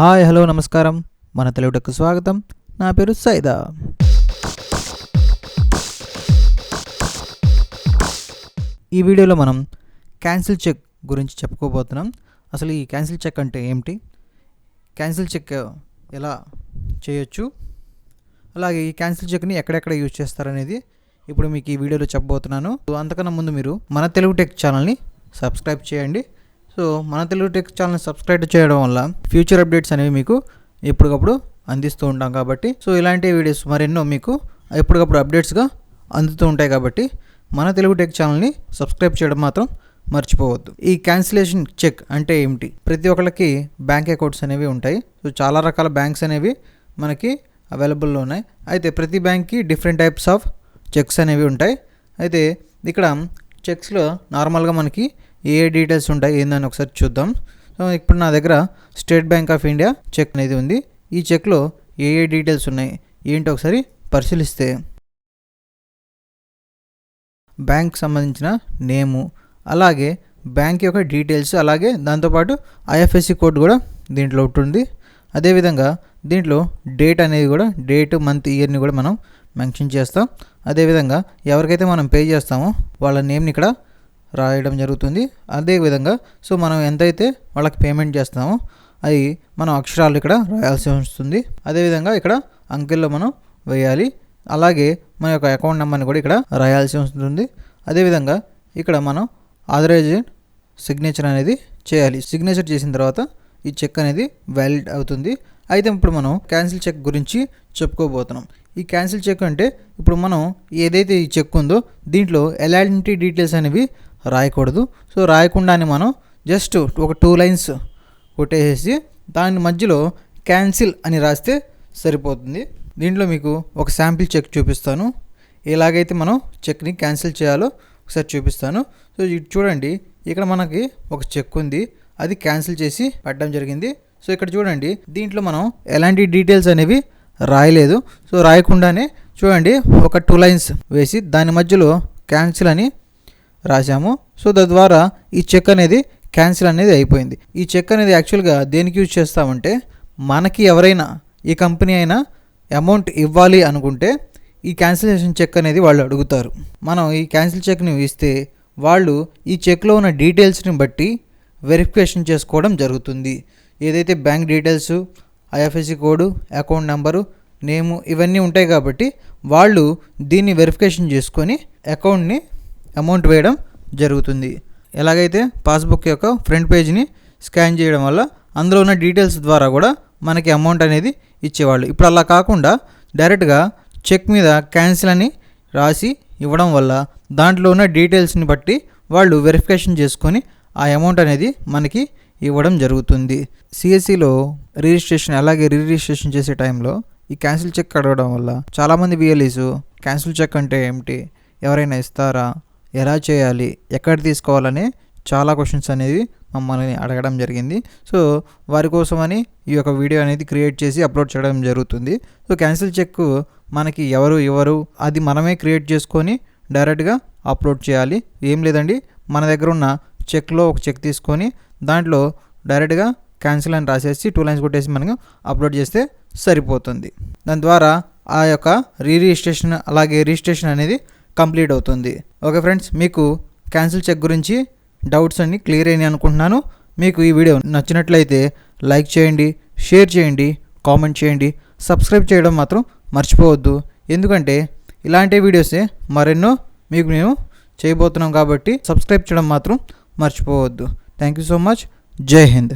Hi hello నమస్కారం. మన తెలుగుటకు స్వాగతం. నా పేరు సైదా. ఈ వీడియోలో మనం క్యాన్సిల్ చెక్ గురించి చెప్పుకోబోతున్నాం. అసలు ఈ క్యాన్సిల్ చెక్ అంటే ఏమిటి? క్యాన్సిల్ చెక్ ఎలా చేయొచ్చు? అలాగే ఈ క్యాన్సిల్ చెక్ని ఎక్కడెక్కడ యూజ్ చేస్తారనేది ఇప్పుడు మీకు ఈ వీడియోలో చెప్పబోతున్నాను. అంతకన్నా ముందు మీరు మన తెలుగు టెక్ ఛానల్ని సబ్స్క్రైబ్ చేయండి. సో మన తెలుగు టెక్ ఛానల్ సబ్స్క్రైబ్ చేయడం వల్ల ఫ్యూచర్ అప్డేట్స్ అనేవి మీకు ఎప్పటికప్పుడు అందిస్తూ ఉంటాం కాబట్టి సో ఇలాంటి వీడియోస్ మరెన్నో మీకు ఎప్పటికప్పుడు అప్డేట్స్గా అందుతూ ఉంటాయి కాబట్టి మన తెలుగు టెక్ ఛానల్ని సబ్స్క్రైబ్ చేయడం మాత్రం మర్చిపోవద్దు. ఈ క్యాన్సిలేషన్ చెక్ అంటే ఏమిటి? ప్రతి ఒక్కరికి బ్యాంక్ అకౌంట్స్ అనేవి ఉంటాయి. సో చాలా రకాల బ్యాంక్స్ అనేవి మనకి అవైలబుల్లో ఉన్నాయి. అయితే ప్రతి బ్యాంక్కి డిఫరెంట్ టైప్స్ ఆఫ్ చెక్స్ అనేవి ఉంటాయి. అయితే ఇక్కడ చెక్స్లో నార్మల్గా మనకి ఏ ఏ డీటెయిల్స్ ఉంటాయి ఏందని ఒకసారి చూద్దాం. సో ఇప్పుడు నా దగ్గర State Bank of India cheque అనేది ఉంది. ఈ చెక్లో ఏ ఏ డీటెయిల్స్ ఉన్నాయి ఏంటో ఒకసారి పరిశీలిస్తే. బ్యాంక్ సంబంధించిన నేము అలాగే బ్యాంక్ యొక్క డీటెయిల్స్ అలాగే దాంతోపాటు ఐఎఫ్ఎస్సి కోడ్ కూడా దీంట్లో ఉంటుంది అదేవిధంగా దీంట్లో డేట్ అనేది కూడా డేట్ మంత్ ఇయర్ని కూడా మనం మెన్షన్ చేస్తాం. అదేవిధంగా ఎవరికైతే మనం పే చేస్తామో వాళ్ళ నేమ్ని ఇక్కడ రాయడం జరుగుతుంది. అదేవిధంగా సో మనం ఎంతైతే వాళ్ళకి పేమెంట్ చేస్తామో అది మనం అక్షరాలు ఇక్కడ రాయాల్సి వస్తుంది. అదేవిధంగా ఇక్కడ అంకెల్లో మనం వేయాలి. అలాగే మన యొక్క అకౌంట్ నెంబర్ని కూడా ఇక్కడ రాయాల్సి ఉంటుంది అదేవిధంగా ఇక్కడ మనం ఆథరైజ్ సిగ్నేచర్ అనేది చేయాలి. సిగ్నేచర్ చేసిన తర్వాత ఈ చెక్ అనేది వ్యాలిడ్ అవుతుంది. అయితే ఇప్పుడు మనం క్యాన్సిల్ చెక్ గురించి చెప్పుకోబోతున్నాం. ఈ క్యాన్సిల్ చెక్ అంటే ఇప్పుడు మనం ఏదైతే ఈ చెక్ ఉందో దీంట్లో ఎలాంటి డీటెయిల్స్ అనేవి రాయకూడదు. సో రాయకుండానే మనం జస్ట్ ఒక టూ లైన్స్ కొట్టేసేసి దాని మధ్యలో క్యాన్సిల్ అని రాస్తే సరిపోతుంది. దీంట్లో మీకు ఒక శాంపిల్ చెక్ చూపిస్తాను. ఎలాగైతే మనం చెక్ని క్యాన్సిల్ చేయాలో ఒకసారి చూపిస్తాను. సో ఇది చూడండి ఇక్కడ మనకి ఒక చెక్ ఉంది. అది క్యాన్సిల్ చేసి పెట్టడం జరిగింది. సో ఇక్కడ చూడండి దీంట్లో మనం ఎలాంటి డీటెయిల్స్ అనేవి రాయలేదు. సో రాయకుండానే చూడండి ఒక టూ లైన్స్ వేసి దాని మధ్యలో క్యాన్సిల్ అని రాశాము. సో తద్వారా ఈ చెక్ అనేది క్యాన్సిల్ అనేది అయిపోయింది. ఈ చెక్ అనేది యాక్చువల్గా దేనికి యూజ్ చేస్తామంటే మనకి ఎవరైనా ఈ కంపెనీ అయినా అమౌంట్ ఇవ్వాలి అనుకుంటే ఈ క్యాన్సిలేషన్ చెక్ అనేది వాళ్ళు అడుగుతారు. మనం ఈ క్యాన్సిల్ చెక్ని ఇస్తే వాళ్ళు ఈ చెక్లో ఉన్న డీటెయిల్స్ని బట్టి వెరిఫికేషన్ చేసుకోవడం జరుగుతుంది. ఏదైతే bank details IFSC code account number నేము ఇవన్నీ ఉంటాయి కాబట్టి వాళ్ళు దీన్ని వెరిఫికేషన్ చేసుకొని అకౌంట్ని అమౌంట్ వేయడం జరుగుతుంది. ఎలాగైతే పాస్బుక్ యొక్క ఫ్రంట్ పేజ్ని స్కాన్ చేయడం వల్ల అందులో ఉన్న డీటెయిల్స్ ద్వారా కూడా మనకి అమౌంట్ అనేది ఇచ్చేవాళ్ళు. ఇప్పుడు అలా కాకుండా డైరెక్ట్గా చెక్ మీద క్యాన్సిల్ అని రాసి ఇవ్వడం వల్ల దాంట్లో ఉన్న డీటెయిల్స్ని బట్టి వాళ్ళు వెరిఫికేషన్ చేసుకొని ఆ అమౌంట్ అనేది మనకి ఇవ్వడం జరుగుతుంది. సిఎస్సిలో రిజిస్ట్రేషన్ అలాగే రిజిస్ట్రేషన్ చేసే టైంలో ఈ క్యాన్సిల్ చెక్ అడగడం వల్ల చాలామంది విఎల్ఈస్ క్యాన్సిల్ చెక్ అంటే ఏమిటి? ఎవరైనా ఇస్తారా? ఎలా చేయాలి ఎక్కడ తీసుకోవాలని చాలా క్వశ్చన్స్ అనేవి మమ్మల్ని అడగడం జరిగింది. సో వారి కోసమని ఈ యొక్క వీడియో అనేది క్రియేట్ చేసి అప్లోడ్ చేయడం జరుగుతుంది. సో క్యాన్సిల్ చెక్ మనకి ఎవరు ఎవరు అది మనమే క్రియేట్ చేసుకొని డైరెక్ట్గా అప్లోడ్ చేయాలి. ఏం లేదండి మన దగ్గర ఉన్న చెక్లో ఒక చెక్ తీసుకొని దాంట్లో డైరెక్ట్గా క్యాన్సిల్ అని రాసేసి టూ లైన్స్ కొట్టేసి మనకు అప్లోడ్ చేస్తే సరిపోతుంది. దాని ద్వారా ఆ యొక్క రీ రిజిస్ట్రేషన్ అలాగే రిజిస్ట్రేషన్ అనేది కంప్లీట్ అవుతుంది. ఓకే ఫ్రెండ్స్ మీకు క్యాన్సిల్ చెక్ గురించి డౌట్స్ అన్ని క్లియర్ అయినాయి అనుకుంటున్నాను. మీకు ఈ వీడియో నచ్చినట్లయితే లైక్ చేయండి షేర్ చేయండి కామెంట్ చేయండి. సబ్స్క్రైబ్ చేయడం మాత్రం మర్చిపోవద్దు. ఎందుకంటే ఇలాంటి వీడియోసే మరెన్నో మీకు నేను చేయబోతున్నాం కాబట్టి సబ్స్క్రైబ్ చేయడం మాత్రం మర్చిపోవద్దు. థ్యాంక్ యూ సో మచ్ జై హింద్